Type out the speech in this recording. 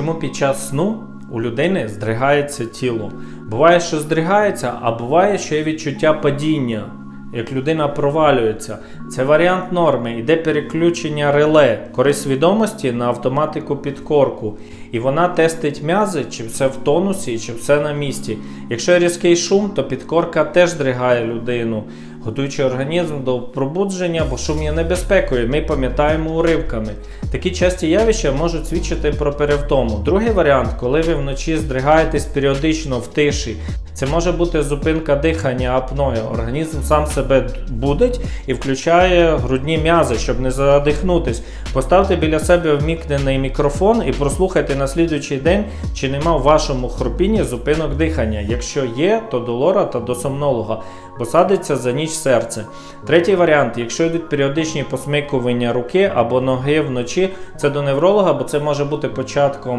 чому під час сну у людини здригається тіло. Буває, що здригається, а буває, що є відчуття падіння, як людина провалюється. Це варіант норми, іде переключення реле кори свідомості на автоматику підкорку. І вона тестить м'язи, чи все в тонусі, чи все на місці. Якщо різкий шум, то підкорка теж здригає людину, готуючи організм до пробудження, бо шум є небезпекою. Ми пам'ятаємо уривками. Такі часті явища можуть свідчити про перевтому. Другий варіант, коли ви вночі здригаєтесь періодично в тиші. Це може бути зупинка дихання апною. Організм сам себе будить і включає грудні м'язи, щоб не задихнутись. Поставте біля себе вмікнений мікрофон і прослухайте на слідуючий день, чи нема в вашому хропінні зупинок дихання. Якщо є, то до лора та до сомнолога, бо садиться за ніч серце. Третій варіант, якщо йдуть періодичні посмикування руки або ноги вночі, це до невролога, бо це може бути початком